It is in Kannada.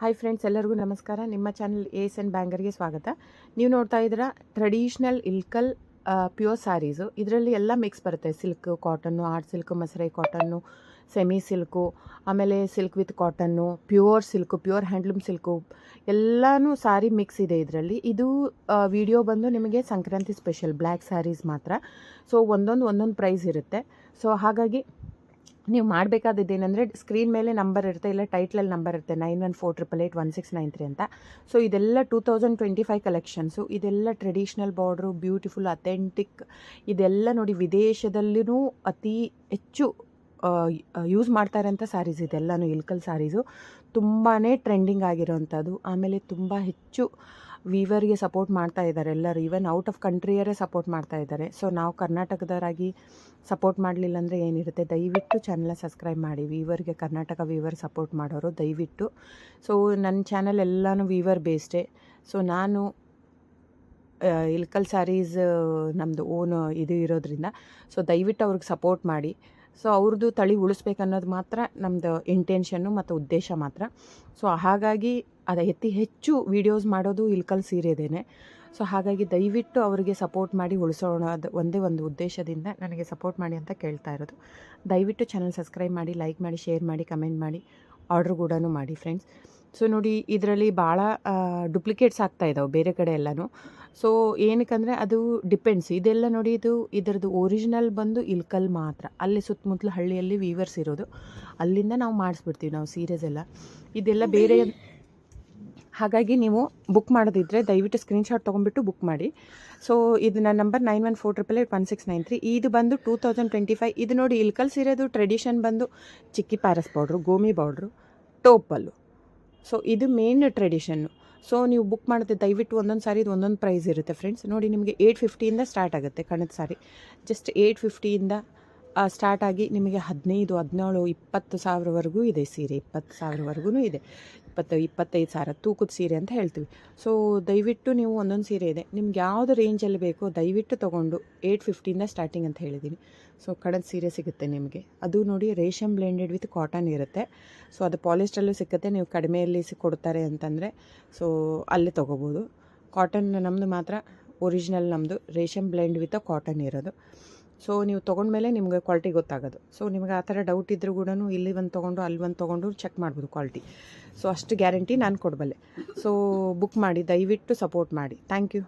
ಹಾಯ್ ಫ್ರೆಂಡ್ಸ್ ಎಲ್ಲರಿಗೂ ನಮಸ್ಕಾರ. ನಿಮ್ಮ ಚಾನಲ್ ಎಸ್ ಎನ್ ಬ್ಯಾಂಗರ್ಗೆ ಸ್ವಾಗತ. ನೀವು ನೋಡ್ತಾ ಇದ್ದೀರಾ ಟ್ರೆಡಿಷ್ನಲ್ ಇಲ್ಕಲ್ ಪ್ಯೂರ್ ಸ್ಯಾರೀಸು ಇದರಲ್ಲಿ ಎಲ್ಲ ಮಿಕ್ಸ್ ಬರುತ್ತೆ. ಸಿಲ್ಕ್ ಕಾಟನ್ನು ಆರ್ಟ್ ಸಿಲ್ಕ್ ಮಸರೈ ಕಾಟನ್ನು ಸೆಮಿ ಸಿಲ್ಕು ಆಮೇಲೆ silk with cotton pure silk pure handloom silk ಎಲ್ಲನೂ ಸ್ಯಾರಿ ಮಿಕ್ಸ್ ಇದೆ ಇದರಲ್ಲಿ. ಇದು ವಿಡಿಯೋ ಬಂದು ನಿಮಗೆ ಸಂಕ್ರಾಂತಿ ಸ್ಪೆಷಲ್ ಬ್ಲ್ಯಾಕ್ ಸ್ಯಾರೀಸ್ ಮಾತ್ರ. ಸೊ ಒಂದೊಂದು ಒಂದೊಂದು ಪ್ರೈಸ್ ಇರುತ್ತೆ. ಸೊ ಹಾಗಾಗಿ ನೀವು ಮಾಡಬೇಕಾದದ್ದು ಏನಂದರೆ ಸ್ಕ್ರೀನ್ ಮೇಲೆ ನಂಬರ್ ಇರುತ್ತೆ, ಇಲ್ಲ ಟೈಟ್ಲಲ್ಲಿ ನಂಬರ್ ಇರುತ್ತೆ nine one four triple eight one six nine three ಅಂತ. ಸೊ ಇದೆಲ್ಲ two thousand twenty five collections ಇದೆಲ್ಲ ಟ್ರೆಡಿಷ್ನಲ್ ಬಾರ್ಡ್ರು ಬ್ಯೂಟಿಫುಲ್ ಅಥೆಂಟಿಕ್ ಇದೆಲ್ಲ ನೋಡಿ ವಿದೇಶದಲ್ಲೂ ಅತಿ ಹೆಚ್ಚು ಯೂಸ್ ಮಾಡ್ತಾರಂಥ ಸ್ಯಾರೀಸ್ ಇದೆಲ್ಲನೂ, ಇಲ್ಕಲ್ ಸ್ಯಾರೀಸು ತುಂಬಾ ಟ್ರೆಂಡಿಂಗ್ ಆಗಿರೋವಂಥದ್ದು ಆಮೇಲೆ ತುಂಬ ಹೆಚ್ಚು ವೀವರ್ಗೆ ಸಪೋರ್ಟ್ ಮಾಡ್ತಾ ಇದ್ದಾರೆ ಎಲ್ಲರೂ. ಈವನ್ ಔಟ್ ಆಫ್ ಕಂಟ್ರಿಯರೇ ಸಪೋರ್ಟ್ ಮಾಡ್ತಾ ಇದ್ದಾರೆ. ಸೊ ನಾವು ಕರ್ನಾಟಕದವರಾಗಿ ಸಪೋರ್ಟ್ ಮಾಡಲಿಲ್ಲ ಅಂದರೆ ಏನಿರುತ್ತೆ? ದಯವಿಟ್ಟು ಚಾನಲ್ನ ಸಬ್ಸ್ಕ್ರೈಬ್ ಮಾಡಿ. ವೀವರ್ಗೆ ಕರ್ನಾಟಕ ವೀವರ್ ಸಪೋರ್ಟ್ ಮಾಡೋರು ದಯವಿಟ್ಟು. ಸೊ ನನ್ನ ಚಾನಲ್ ಎಲ್ಲನೂ ವೀವರ್ ಬೇಸ್ಡೇ ಸೊ ನಾನು ಇಲ್ಕಲ್ ಸ್ಯಾರೀಸ್ ನಮ್ಮದು ಓನ್ ಇದು ಇರೋದ್ರಿಂದ. ಸೊ ದಯವಿಟ್ಟು ಅವ್ರಿಗೆ ಸಪೋರ್ಟ್ ಮಾಡಿ. ಸೊ ಅವ್ರದ್ದು ತಳಿ ಉಳಿಸ್ಬೇಕನ್ನೋದು ಮಾತ್ರ ನಮ್ಮದು ಇಂಟೆನ್ಷನ್ನು ಮತ್ತು ಉದ್ದೇಶ ಮಾತ್ರ. ಸೊ ಹಾಗಾಗಿ ಅದು ಅತಿ ಹೆಚ್ಚು ವೀಡಿಯೋಸ್ ಮಾಡೋದು ಇಲ್ಕಲ್ ಸೀರೆದೇನೆ ಸೊ ಹಾಗಾಗಿ ದಯವಿಟ್ಟು ಅವರಿಗೆ ಸಪೋರ್ಟ್ ಮಾಡಿ ಉಳಿಸೋಣ. ಅದು ಒಂದೇ ಒಂದು ಉದ್ದೇಶದಿಂದ ನನಗೆ ಸಪೋರ್ಟ್ ಮಾಡಿ ಅಂತ ಕೇಳ್ತಾ ಇರೋದು. ದಯವಿಟ್ಟು ಚಾನಲ್ ಸಬ್ಸ್ಕ್ರೈಬ್ ಮಾಡಿ ಲೈಕ್ ಮಾಡಿ ಶೇರ್ ಮಾಡಿ ಕಮೆಂಟ್ ಮಾಡಿ. ಆರ್ಡ್ರ್ ಕೂಡ ಮಾಡಿ ಫ್ರೆಂಡ್ಸ್ ಸೊ ನೋಡಿ ಇದರಲ್ಲಿ ಭಾಳ ಡುಪ್ಲಿಕೇಟ್ಸ್ ಆಗ್ತಾ ಇದ್ದಾವೆ ಬೇರೆ ಕಡೆ ಎಲ್ಲನೂ. ಸೊ ಏನಕ್ಕಂದರೆ ಅದು ಡಿಪೆಂಡ್ಸ್ ಇದೆಲ್ಲ ನೋಡಿ ಇದು ಇದರದ್ದು ಒರಿಜಿನಲ್ ಬಂದು ಇಲ್ಕಲ್ ಮಾತ್ರ. ಅಲ್ಲಿ ಸುತ್ತಮುತ್ತಲು ಹಳ್ಳಿಯಲ್ಲಿ ವೀವರ್ಸ್ ಇರೋದು. ಅಲ್ಲಿಂದ ನಾವು ಮಾಡಿಸ್ಬಿಡ್ತೀವಿ ನಾವು ಸೀರೆಸ್ ಎಲ್ಲ. ಇದೆಲ್ಲ ಬೇರೆ ಹಾಗಾಗಿ ನೀವು ಬುಕ್ ಮಾಡೋದಿದ್ದರೆ ದಯವಿಟ್ಟು ಸ್ಕ್ರೀನ್ಶಾಟ್ ತೊಗೊಂಡ್ಬಿಟ್ಟು ಬುಕ್ ಮಾಡಿ. ಸೊ ಇದು ನನ್ನ number nine one four triple eight one six nine three ಇದು ಬಂದು ಟೂ ತೌಸಂಡ್ ಟ್ವೆಂಟಿ ಫೈವ್ ಇದು ನೋಡಿ, ಇಲ್ಲಿ ಕಲಿಸಿರೋದು ಟ್ರೆಡಿಷನ್ ಬಂದು ಚಿಕ್ಕಿ ಪ್ಯಾರಸ್ ಪೌಡ್ರು ಗೋಮಿ ಪೌಡ್ರು ಟೋಪಲ್ಲು ಸೊ ಇದು ಮೇನ್ ಟ್ರೆಡಿಷನ್ನು ಸೊ ನೀವು ಬುಕ್ ಮಾಡಿದ್ರೆ ದಯವಿಟ್ಟು ಒಂದೊಂದು ಸಾರಿ ಒಂದೊಂದು ಪ್ರೈಸ್ ಇರುತ್ತೆ ಫ್ರೆಂಡ್ಸ್ ನೋಡಿ, ನಿಮಗೆ ಏಯ್ಟ್ ಫಿಫ್ಟಿಯಿಂದ ಸ್ಟಾರ್ಟ್ ಆಗುತ್ತೆ ಕಣದ ಸಾರಿ. ಜಸ್ಟ್ ಏಯ್ಟ್ ಫಿಫ್ಟಿಯಿಂದ ಸ್ಟಾರ್ಟ್ ಆಗಿ ನಿಮಗೆ ಹದಿನೈದು, ಹದಿನೇಳು, ಇಪ್ಪತ್ತು ಸಾವಿರವರೆಗೂ ಇದೆ ಸೀರೆ. ಇಪ್ಪತ್ತು ಸಾವಿರವರೆಗೂ ಇದೆ. ಇಪ್ಪತ್ತು, ಇಪ್ಪತ್ತೈದು ಸಾವಿರ ತೂಕದ ಸೀರೆ ಅಂತ ಹೇಳ್ತೀವಿ. ಸೊ ದಯವಿಟ್ಟು ನೀವು ಒಂದೊಂದು ಸೀರೆ ಇದೆ. ನಿಮ್ಗೆ ಯಾವುದು ರೇಂಜಲ್ಲಿ ಬೇಕೋ ದಯವಿಟ್ಟು ತೊಗೊಂಡು ಏಯ್ಟ್ ಫಿಫ್ಟಿಯಿಂದ ಸ್ಟಾರ್ಟಿಂಗ್ ಅಂತ ಹೇಳಿದ್ದೀನಿ ಸೊ ಕಡದ ಸೀರೆ ಸಿಗುತ್ತೆ ನಿಮಗೆ. ಅದು ನೋಡಿ ರೇಷಮ್ ಬ್ಲೆಂಡೆಡ್ ವಿತ್ ಕಾಟನ್ ಇರುತ್ತೆ. ಸೊ ಅದು ಪಾಲಿಸ್ಟ್ರಲ್ಲೂ ಸಿಗುತ್ತೆ ನೀವು ಕಡಿಮೆಯಲ್ಲಿ ಕೊಡ್ತಾರೆ ಅಂತಂದರೆ ಸೊ ಅಲ್ಲೇ ತೊಗೋಬೋದು. ಕಾಟನ್ ನಮ್ಮದು ಮಾತ್ರ ಒರಿಜಿನಲ್ ನಮ್ಮದು ರೇಷಮ್ ಬ್ಲೆಂಡ್ ವಿತ್ ಕಾಟನ್ ಇರೋದು. ಸೊ ನೀವು ತೊಗೊಂಡ್ಮೇಲೆ ನಿಮಗೆ ಕ್ವಾಲಿಟಿ ಗೊತ್ತಾಗೋದು. ಸೊ ನಿಮಗೆ ಆ ಥರ ಡೌಟ್ ಇದ್ದರೂ ಕೂಡ ಇಲ್ಲಿ ಒಂದು ತೊಗೊಂಡು, ಅಲ್ಲಿ ಒಂದು ತೊಗೊಂಡು ಚೆಕ್ ಮಾಡ್ಬೋದು ಕ್ವಾಲಿಟಿ ಸೊ ಅಷ್ಟು ಗ್ಯಾರಂಟಿ ನಾನು ಕೊಡಬಲ್ಲೆ. ಸೊ ಬುಕ್ ಮಾಡಿ, ದಯವಿಟ್ಟು ಸಪೋರ್ಟ್ ಮಾಡಿ. Thank you